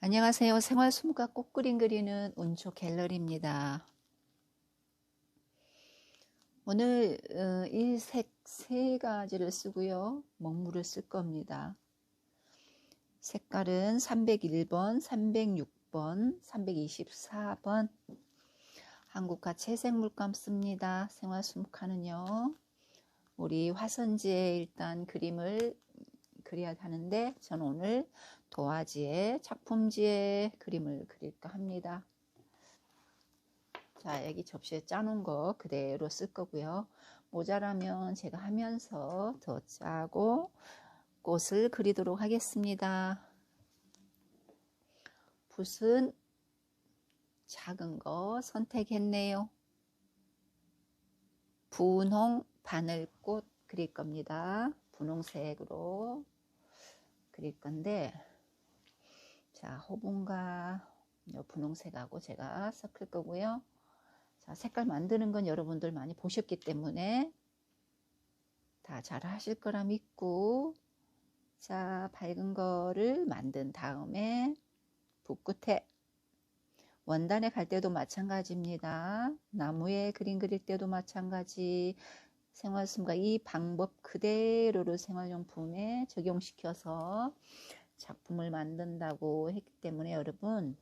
안녕하세요. 생활숨과 꽃그림 그리는 운초 갤러리입니다. 오늘 어, 일색 세 가지를 쓰고요. 먹물을 쓸 겁니다. 색깔은 301번, 306번, 324번 한국화 채색 물감 씁니다. 생활숨카는요. 우리 화선지에 일단 그림을 그려야 하는데 저는 오늘 도화지에 작품지에 그림을 그릴까 합니다. 자 여기 접시에 짜놓은 거 그대로 쓸 거고요. 모자라면 제가 하면서 더 짜고 꽃을 그리도록 하겠습니다. 붓은 작은 거 선택했네요. 분홍 바늘꽃 그릴 겁니다. 분홍색으로 그릴 건데 자 호분과 분홍색하고 제가 섞을 거고요. 자 색깔 만드는 건 여러분들 많이 보셨기 때문에 다 잘 하실 거라 믿고 자 밝은 거를 만든 다음에 붓 끝에 원단에 갈 때도 마찬가지입니다. 나무에 그림 그릴 때도 마찬가지 생활습과 이 방법 그대로를 생활용품에 적용시켜서 작품을 만든다고 했기 때문에 여러분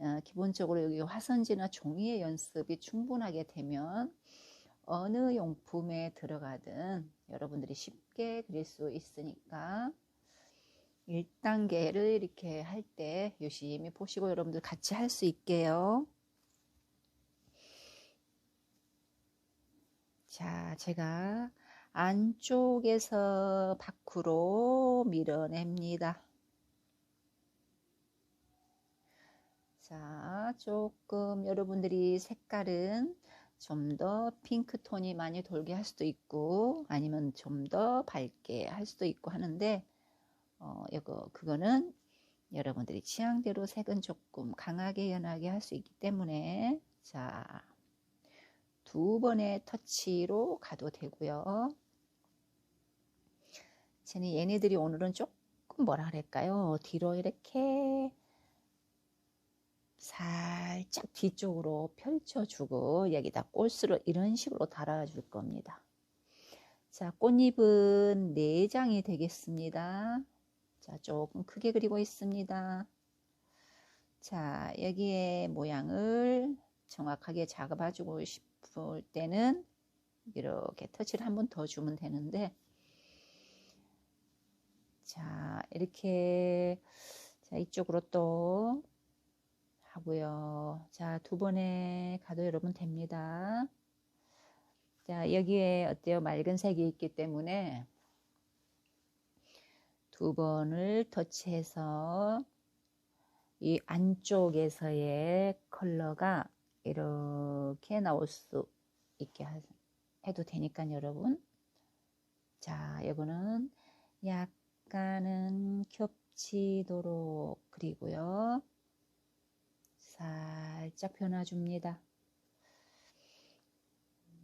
어, 기본적으로 여기 화선지나 종이의 연습이 충분하게 되면 어느 용품에 들어가든 여러분들이 쉽게 그릴 수 있으니까 1단계를 이렇게 할 때 유심히 보시고 여러분들 같이 할 수 있게요. 자, 제가 안쪽에서 밖으로 밀어냅니다. 자, 조금 여러분들이 색깔은 좀 더 핑크톤이 많이 돌게 할 수도 있고 아니면 좀 더 밝게 할 수도 있고 하는데 어, 이거 그거는 여러분들이 취향대로 색은 조금 강하게 연하게 할 수 있기 때문에 자, 두 번의 터치로 가도 되고요. 쟤는 얘네들이 오늘은 조금 뭐라 그럴까요? 뒤로 이렇게 살짝 뒤쪽으로 펼쳐주고 여기다 꽃으로 이런 식으로 달아줄 겁니다. 자, 꽃잎은 4장이 되겠습니다. 자, 조금 크게 그리고 있습니다. 자, 여기에 모양을 정확하게 잡아주고 싶 볼 때는 이렇게 터치를 한 번 더 주면 되는데 자 이렇게 자 이쪽으로 또 하고요. 자 두 번에 가도 여러분 됩니다. 자 여기에 어때요? 맑은 색이 있기 때문에 두 번을 터치해서 이 안쪽에서의 컬러가 이렇게 나올 수 있게 해도 되니까 여러분. 자 이거는 약간은 겹치도록 그리고요. 살짝 변화줍니다.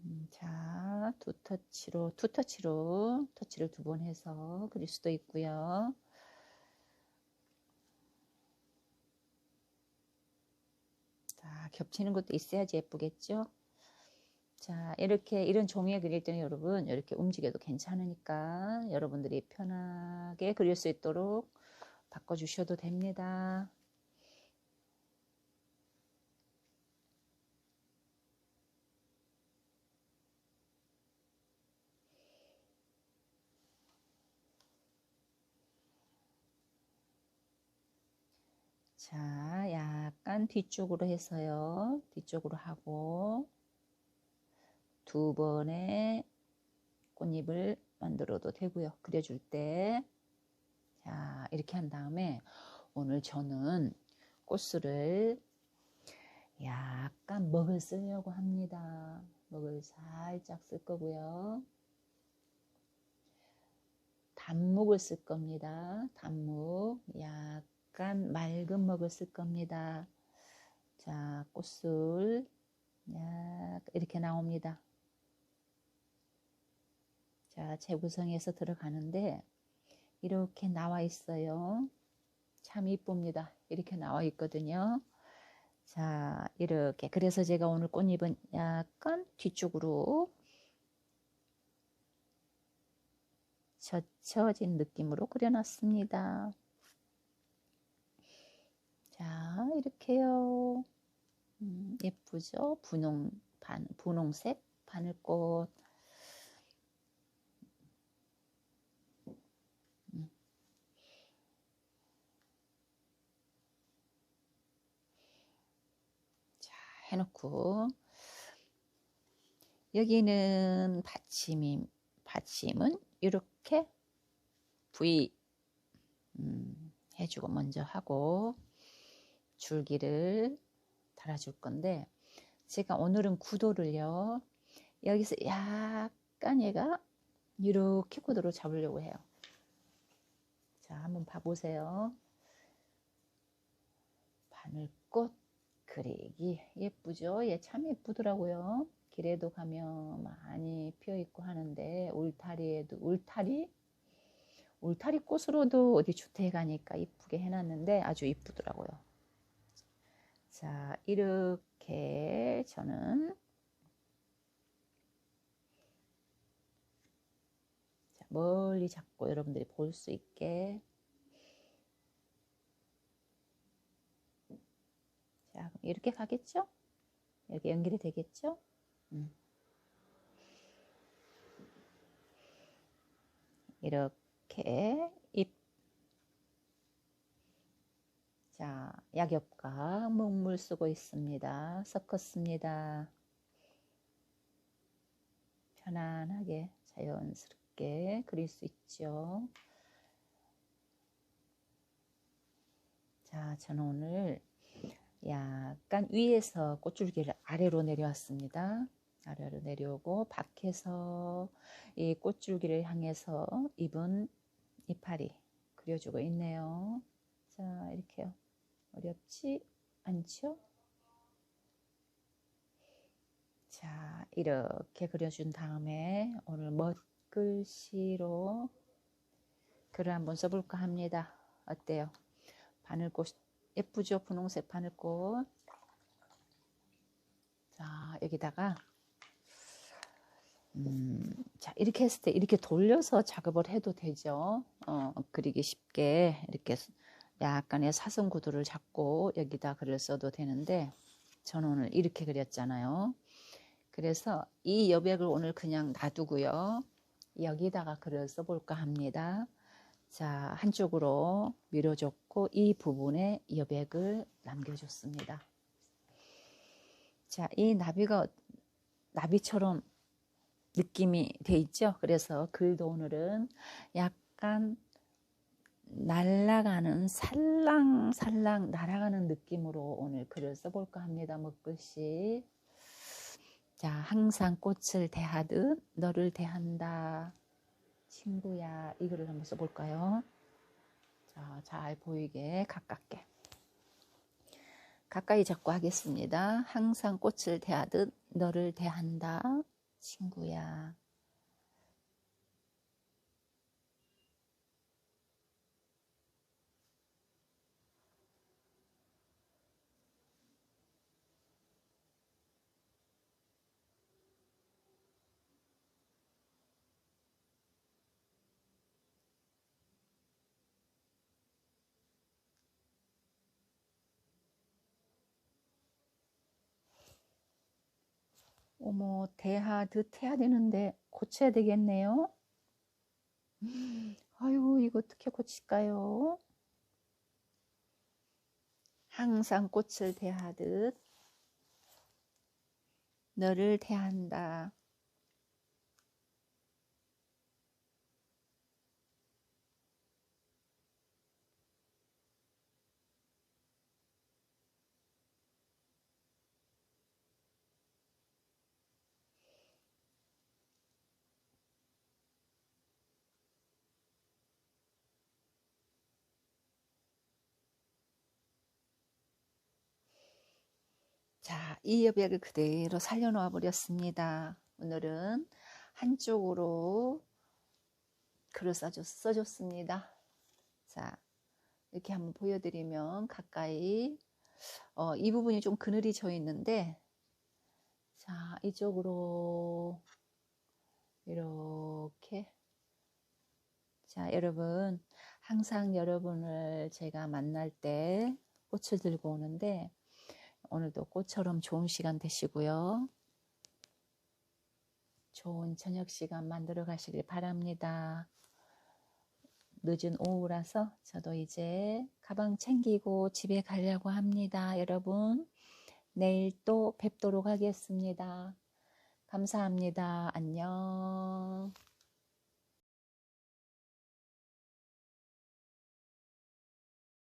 음, 자, 두 터치로, 투 터치로, 터치를 두 번 해서 그릴 수도 있고요. 겹치는 것도 있어야지 예쁘겠죠? 자, 이렇게 이런 종이에 그릴 때는 여러분 이렇게 움직여도 괜찮으니까 여러분들이 편하게 그릴 수 있도록 바꿔주셔도 됩니다. 자, 약간 뒤쪽으로 해서요. 뒤쪽으로 하고 두 번의 꽃잎을 만들어도 되고요. 그려줄 때. 자, 이렇게 한 다음에 오늘 저는 꽃술을 약간 먹을 쓰려고 합니다. 먹을 살짝 쓸 거고요. 단묵을 쓸 겁니다. 약간 약간 맑은 먹을 쓸 겁니다. 자, 꽃술 이렇게 나옵니다. 자, 재구성에서 들어가는데 이렇게 나와 있어요. 참 이쁩니다. 이렇게 나와 있거든요. 자, 이렇게. 그래서 제가 오늘 꽃잎은 약간 뒤쪽으로 젖혀진 느낌으로 그려놨습니다. 자, 이렇게요. 음, 예쁘죠? 분홍, 반, 분홍색 바늘꽃. 음. 자, 해놓고 여기는 받침이 받침은 이렇게 V 음, 해주고 먼저 하고 줄기를 달아줄 건데 제가 오늘은 구도를요. 여기서 약간 얘가 이렇게 구도로 잡으려고 해요. 자 한번 봐보세요. 바늘꽃 그리기. 예쁘죠? 얘 참 예쁘더라고요. 길에도 가면 많이 피어 있고 하는데 울타리에도 울타리? 울타리 꽃으로도 어디 주택에 가니까 이쁘게 해놨는데 아주 이쁘더라고요. 자 이렇게 저는 자, 멀리 잡고 여러분들이 볼 수 있게 자 이렇게 가겠죠? 이렇게 연결이 되겠죠? 음. 이렇게 잎, 자, 약엽과 목물 쓰고 있습니다. 섞었습니다. 편안하게 자연스럽게 그릴 수 있죠. 자, 저는 오늘 약간 위에서 꽃줄기를 아래로 내려왔습니다. 아래로 내려오고 밖에서 이 꽃줄기를 향해서 입은 이파리 그려주고 있네요. 자 이렇게요. 어렵지 않죠? 자 이렇게 그려준 다음에 오늘 멋글씨로 글을 한번 써볼까 합니다. 어때요? 바늘꽃 예쁘죠? 분홍색 바늘꽃 자 여기다가 음, 자, 이렇게 했을 때 이렇게 돌려서 작업을 해도 되죠. 어, 그리기 쉽게 이렇게 약간의 사선 구도를 잡고 여기다 글을 써도 되는데 저는 오늘 이렇게 그렸잖아요. 그래서 이 여백을 오늘 그냥 놔두고요. 여기다가 글을 써볼까 합니다. 자, 한쪽으로 밀어줬고 이 부분에 여백을 남겨줬습니다. 자, 이 나비가 나비처럼 느낌이 돼 있죠. 그래서 글도 오늘은 약간 날아가는 살랑살랑 날아가는 느낌으로 오늘 글을 써볼까 합니다. 먹글씨. 자, 항상 꽃을 대하듯 너를 대한다. 친구야. 이 글을 한번 써볼까요? 자, 잘 보이게 가깝게. 가까이 잡고 하겠습니다. 항상 꽃을 대하듯 너를 대한다. 친구야. 어머, 대하듯 해야 되는데 고쳐야 되겠네요. 아이고, 이거 어떻게 고칠까요? 항상 꽃을 대하듯 너를 대한다. 자, 이 여백을 그대로 살려놓아 버렸습니다. 오늘은 한쪽으로 글을 써줬, 써줬습니다. 자, 이렇게 한번 보여드리면 가까이 어, 이 부분이 좀 그늘이 져 있는데 자 이쪽으로 이렇게 자 여러분 항상 여러분을 제가 만날 때 꽃을 들고 오는데 오늘도 꽃처럼 좋은 시간 되시고요. 좋은 저녁 시간 만들어 가시길 바랍니다. 늦은 오후라서 저도 이제 가방 챙기고 집에 가려고 합니다. 여러분, 내일 또 뵙도록 하겠습니다. 감사합니다. 안녕.